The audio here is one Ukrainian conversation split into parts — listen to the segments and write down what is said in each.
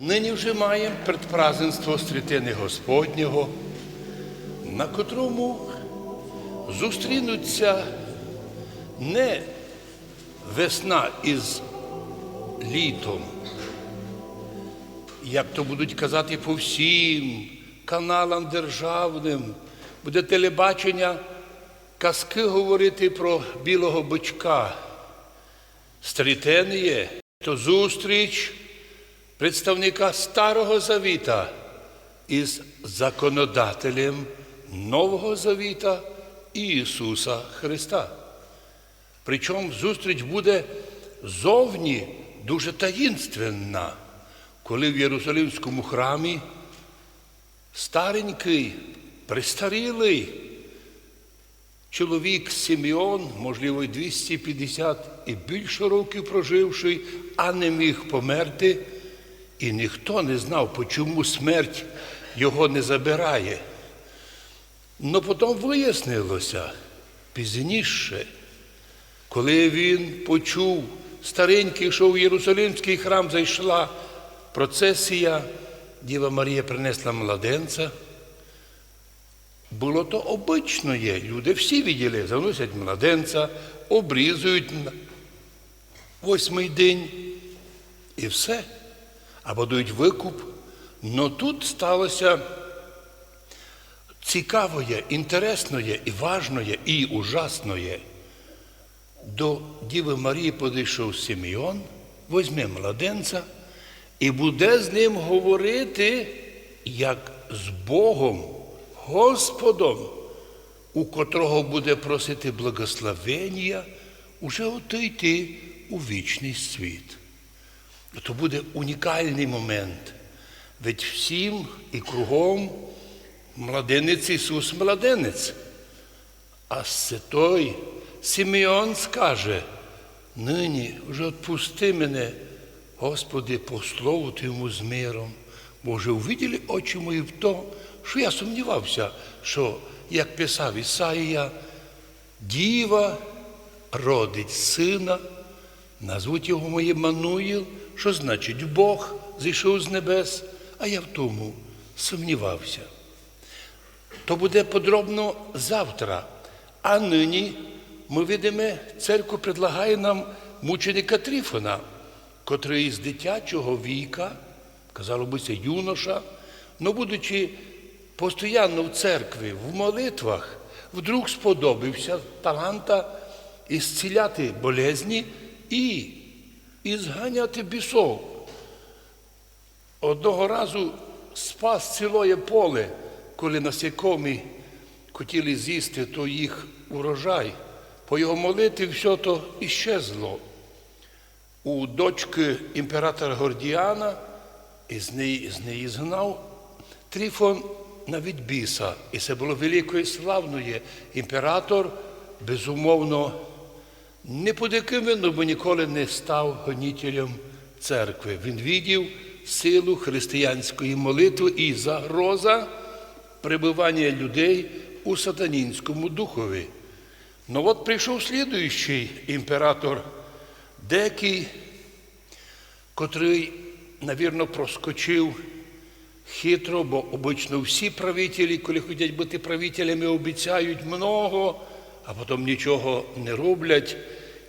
Нині вже маємо предпразненство Стрітини Господнього, на котрому зустрінуться не весна із літом, як то будуть казати по всім каналам державним, буде телебачення, казки говорити про білого бичка. Стрітеніє то зустріч представника Старого Завіта із законодателем Нового Завіта Ісуса Христа. Причому зустріч буде зовні дуже таїнственна, коли в Єрусалимському храмі старенький, престарілий чоловік Симеон, можливо, 250 і більше років проживший, а не міг померти, і ніхто не знав, чому смерть його не забирає. Но потім вияснилося пізніше, коли він почув, старенький, що в Єрусалимський храм зайшла процесія, Діва Марія принесла младенця. Було то обично. Люди всі виділи, заносять младенця, обрізують восьмий день і все. Або дають викуп. Но тут сталося цікавое, інтересное, і важное, і ужасное. До Діви Марії підійшов Симеон, візьме младенця і буде з ним говорити, як з Богом. Господом, у котрого буде просити благословення, уже отойти у вічний світ. То буде унікальний момент. Ведь всім і кругом младенець Ісус младенець. А це той Симеон скаже, нині вже відпусти мене, Господи, по слову Твоєму з миром. Бо вже увиділи очі мої в то, що я сумнівався, що, як писав Ісаїя, діва родить сина, назвуть його моє Мануїл, що значить Бог зійшов з небес, а я в тому сумнівався. То буде подробно завтра. А нині ми видимо, церква предлагає нам мученика Тріфона, котрий з дитячого віка, казало би, це юноша, но будучи постійно в церкві, в молитвах, вдруг сподобався таланта ісціляти болезні і, і зганяти бісов. Одного разу спас цілоє поле, коли насекомі хотіли з'їсти то їх урожай. По його молитві все то іщезло. У дочки імператора Гордіана із неї, з неї згнав Тріфон навіть біса. І це було великою славною. Імператор, безумовно, не під яким вином, бо ніколи не став гонітелем церкви. Він відів силу християнської молитви і загроза пребування людей у сатанінському духові. Ну от прийшов слідуючий імператор, Декий, котрий, навірно, проскочив хитро, бо обично всі правителі, коли хочуть бути правителями, обіцяють много, а потім нічого не роблять.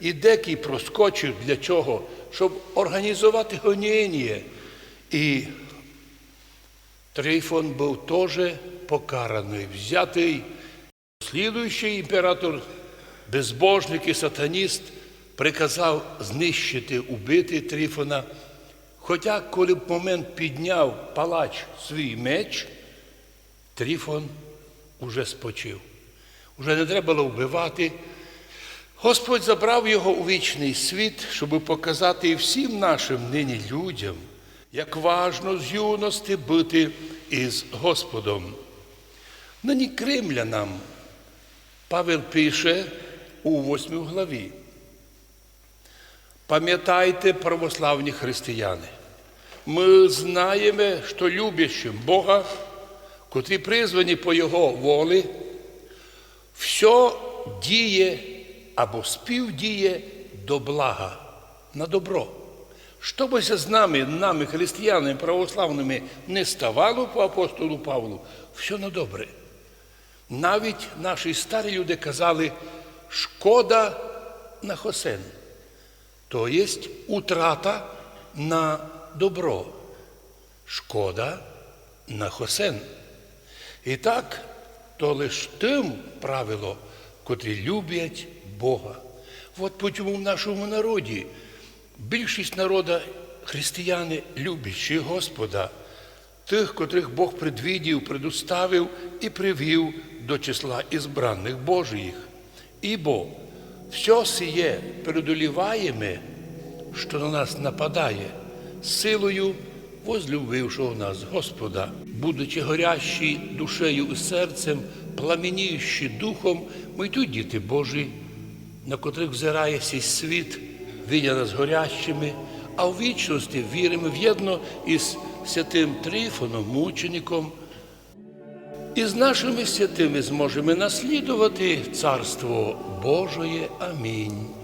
І декий проскочив для чого? Щоб організувати гоніння. І Трифон був теж покараний, взятий. Слідуючий імператор, безбожник і сатаніст, приказав знищити, убити Трифона. Хоча, коли в момент підняв палач свій меч, Трифон уже спочив. Уже не треба було вбивати. Господь забрав його у вічний світ, щоб показати і всім нашим нині людям, як важно з юності бути із Господом. Нині Кримлянам Павел пише у восьмій главі. Пам'ятайте, православні християни, ми знаємо, що любящим Бога, котрі призвані по Його волі, все діє або співдіє до блага, на добро. Що би з нами, нами, християнами, православними, не ставало по апостолу Павлу, все на добре. Навіть наші старі люди казали, шкода на хосен, то є утрата на добро. Шкода на хосен. І так, то лиш тим правило, котрі люблять Бога. От почому в нашому народі більшість народа християни люблячи Господа, тих, котрих Бог предвідів, предуставив і привів до числа ізбранних Божиїх. Ібо все сіє передоліваємо, що на нас нападає, силою возлюбившого нас Господа, будучи горящі душею і серцем, пламеніючи духом, ми йдуть діти Божі, на котрих взирає сій світ, видя нас горящими, а в вічності віримо в'єдно із святим Трифоном, мучеником, і з нашими святими зможемо наслідувати Царство Божоє. Амінь.